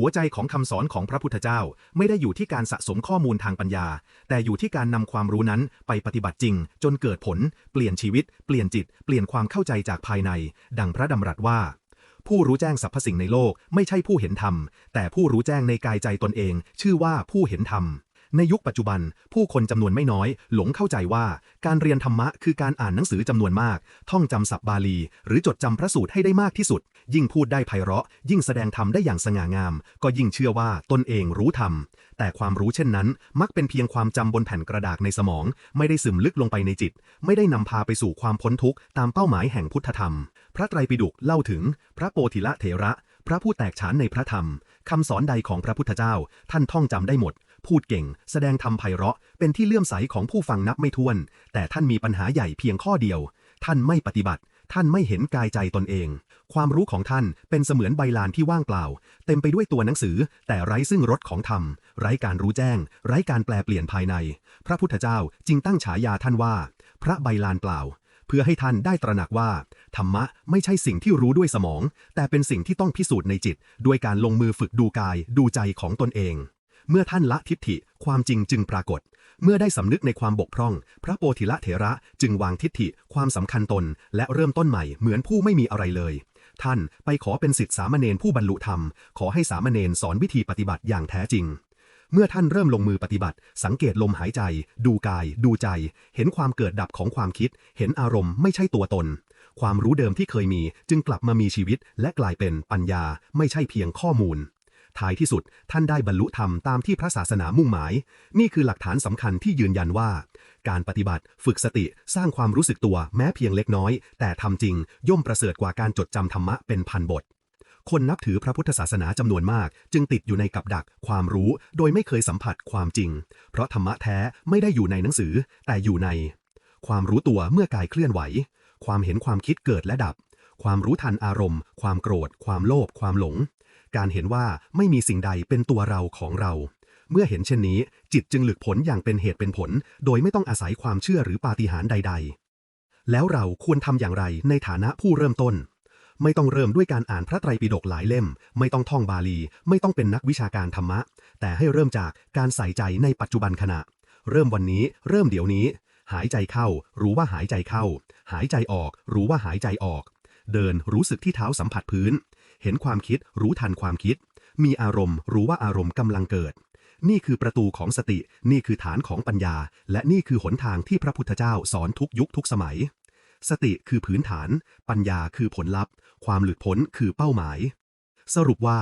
หัวใจของคำสอนของพระพุทธเจ้าไม่ได้อยู่ที่การสะสมข้อมูลทางปัญญา แต่อยู่ที่การนำความรู้นั้นไปปฏิบัติจริง จนเกิดผล เปลี่ยนชีวิต เปลี่ยนจิต เปลี่ยนความเข้าใจจากภายใน ดังพระดำรัสว่า ผู้รู้แจ้งสรรพสิ่งในโลกไม่ใช่ผู้เห็นธรรม แต่ผู้รู้แจ้งในกายใจตนเอง ชื่อว่าผู้เห็นธรรม ในยุคปัจจุบัน ผู้คนจำนวนไม่น้อย หลงเข้าใจว่า การเรียนธรรมะคือการอ่านหนังสือจำนวนมาก ท่องจำศัพท์บาลี หรือจดจำพระสูตรให้ได้มากที่สุด ยิ่งพูดได้ไพเราะ ยิ่งแสดงธรรมได้อย่างสง่างาม ก็ยิ่งเชื่อว่าตนเองรู้ธรรม แต่ความรู้เช่นนั้น มักเป็นเพียงความจำบนแผ่นกระดาษในสมอง ไม่ได้ซึมลึกลงไปในจิต ไม่ได้นำพาไปสู่ความพ้นทุกข์ตามเป้าหมายแห่งพุทธธรรม พระไตรปิฎกเล่าถึง พระโปธิละเถระพระผู้แตกฉานในพระธรรม คำสอนใดของพระพุทธเจ้า ท่านท่องจำได้หมด พูดเก่ง แสดงธรรมไพเราะ เป็นที่เลื่อมใสของผู้ฟังนับไม่ถ้วน แต่ท่านมีปัญหาใหญ่เพียงข้อเดียว ท่านไม่ปฏิบัติ ท่านไม่เห็นกายใจตนเอง ความรู้ของท่านเป็นเสมือนใบลานที่ว่างเปล่า เต็มไปด้วยตัวหนังสือ แต่ไร้ซึ่งรสของธรรม ไร้การรู้แจ้ง ไร้การแปลเปลี่ยนภายใน พระพุทธเจ้าจึงตั้งฉายาท่านว่า พระใบลานเปล่าเพื่อให้ท่านได้ตระหนักว่า ธรรมะไม่ใช่สิ่งที่รู้ด้วยสมอง แต่เป็นสิ่งที่ต้องพิสูจน์ในจิต ด้วยการลงมือฝึกดูกายดูใจของตนเอง เมื่อท่านละทิฏฐิความจริงจึงปรากฏ เมื่อได้สำนึกในความบกพร่อง พระโปธิละเถระจึงวางทิฏฐิความสำคัญตน และเริ่มต้นใหม่เหมือนผู้ไม่มีอะไรเลย ท่านไปขอเป็นสิทธิสามเณรผู้บรรลุธรรม ขอให้สามเณรสอนวิธีปฏิบัติอย่างแท้จริงเมื่อท่านเริ่มลงมือปฏิบัติ สังเกตลมหายใจ ดูกาย ดูใจ เห็นความเกิดดับของความคิด เห็นอารมณ์ไม่ใช่ตัวตน ความรู้เดิมที่เคยมีจึงกลับมามีชีวิต และกลายเป็นปัญญา ไม่ใช่เพียงข้อมูล ท้ายที่สุด ท่านได้บรรลุธรรมตามที่พระศาสนามุ่งหมาย นี่คือหลักฐานสำคัญที่ยืนยันว่า การปฏิบัติฝึกสติสร้างความรู้สึกตัวแม้เพียงเล็กน้อย แต่ทำจริงย่อมประเสริฐกว่าการจดจำธรรมะเป็นพันบทคนนับถือพระพุทธศาสนาจำนวนมาก จึงติดอยู่ในกับดักความรู้ โดยไม่เคยสัมผัสความจริง เพราะธรรมะแท้ไม่ได้อยู่ในหนังสือ แต่อยู่ใน ความรู้ตัวเมื่อกายเคลื่อนไหว ความเห็นความคิดเกิดและดับ ความรู้ทันอารมณ์ ความโกรธ ความโลภความหลง การเห็นว่าไม่มีสิ่งใดเป็นตัวเราของเรา เมื่อเห็นเช่นนี้ จิตจึงหลุดพ้นอย่างเป็นเหตุเป็นผล โดยไม่ต้องอาศัยความเชื่อหรือปาฏิหาริย์ใด ๆ แล้วเราควรทำอย่างไรในฐานะผู้เริ่มต้น ไม่ต้องเริ่มด้วยการอ่านพระไตรปิฎกหลายเล่ม ไม่ต้องท่องบาลี ไม่ต้องเป็นนักวิชาการธรรมะ แต่ให้เริ่มจากการใส่ใจในปัจจุบันขณะ เริ่มวันนี้ เริ่มเดี๋ยวนี้ หายใจเข้า รู้ว่าหายใจเข้า หายใจออก รู้ว่าหายใจออกเดินรู้สึกที่เท้าสัมผัสพื้น เห็นความคิด รู้ทันความคิด มีอารมณ์ รู้ว่าอารมณ์กำลังเกิด นี่คือประตูของสติ นี่คือฐานของปัญญา และนี่คือหนทางที่พระพุทธเจ้าสอนทุกยุคทุกสมัย สติคือพื้นฐาน ปัญญาคือผลลัพธ์ ความหลุดพ้นคือเป้าหมาย สรุปว่า